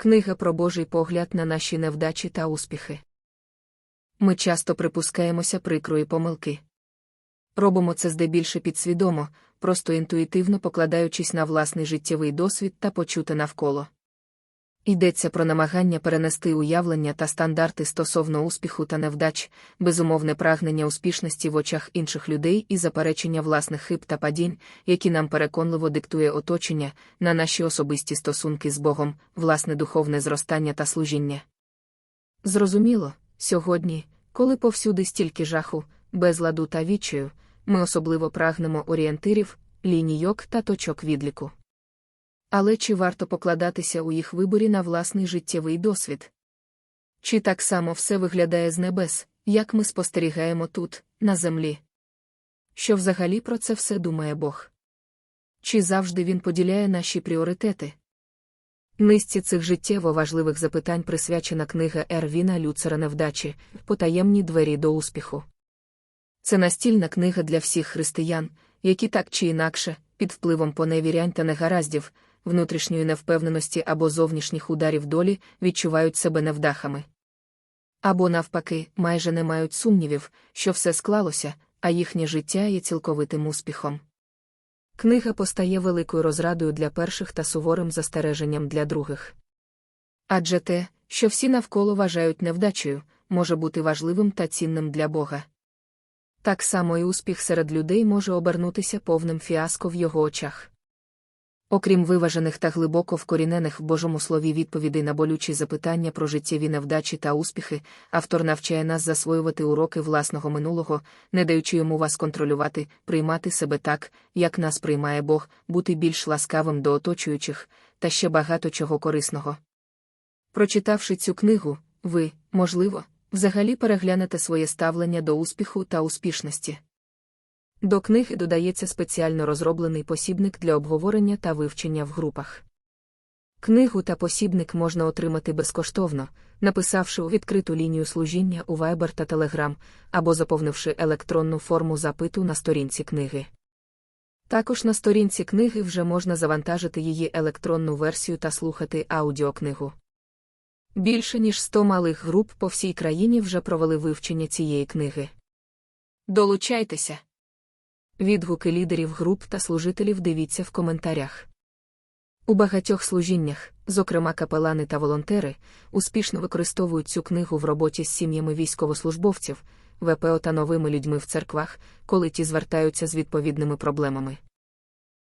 Книга про Божий погляд на наші невдачі та успіхи. Ми часто припускаємося прикрої помилки. Робимо це здебільше підсвідомо, просто інтуїтивно покладаючись на власний життєвий досвід та почуте навколо. Йдеться про намагання перенести уявлення та стандарти стосовно успіху та невдач, безумовне прагнення успішності в очах інших людей і заперечення власних хиб та падінь, які нам переконливо диктує оточення, на наші особисті стосунки з Богом, власне духовне зростання та служіння. Зрозуміло, сьогодні, коли повсюди стільки жаху, безладу та відчаю, ми особливо прагнемо орієнтирів, лінійок та точок відліку. Але чи варто покладатися у їх виборі на власний життєвий досвід? Чи так само все виглядає з небес, як ми спостерігаємо тут, на землі? Що взагалі про це все думає Бог? Чи завжди він поділяє наші пріоритети? Низці цих життєво важливих запитань присвячена книга Ервіна Люцера Невдачі Потаємні двері до успіху. Це настільна книга для всіх християн, які так чи інакше, під впливом поневірянь та негараздів, внутрішньої невпевненості або зовнішніх ударів долі відчувають себе невдахами. Або, навпаки, майже не мають сумнівів, що все склалося, а їхнє життя є цілковитим успіхом. Книга постає великою розрадою для перших та суворим застереженням для других. Адже те, що всі навколо вважають невдачею, може бути важливим та цінним для Бога. Так само і успіх серед людей може обернутися повним фіаско в його очах. Окрім виважених та глибоко вкорінених в Божому слові відповідей на болючі запитання про життєві невдачі та успіхи, автор навчає нас засвоювати уроки власного минулого, не даючи йому вас контролювати, приймати себе так, як нас приймає Бог, бути більш ласкавим до оточуючих, та ще багато чого корисного. Прочитавши цю книгу, ви, можливо, взагалі переглянете своє ставлення до успіху та успішності. До книги додається спеціально розроблений посібник для обговорення та вивчення в групах. Книгу та посібник можна отримати безкоштовно, написавши у відкриту лінію служіння у Viber та Telegram або заповнивши електронну форму запиту на сторінці книги. Також на сторінці книги вже можна завантажити її електронну версію та слухати аудіокнигу. Більше ніж 100 малих груп по всій країні вже провели вивчення цієї книги. Долучайтеся! Відгуки лідерів груп та служителів дивіться в коментарях. У багатьох служіннях, зокрема капелани та волонтери, успішно використовують цю книгу в роботі з сім'ями військовослужбовців, ВПО та новими людьми в церквах, коли ті звертаються з відповідними проблемами.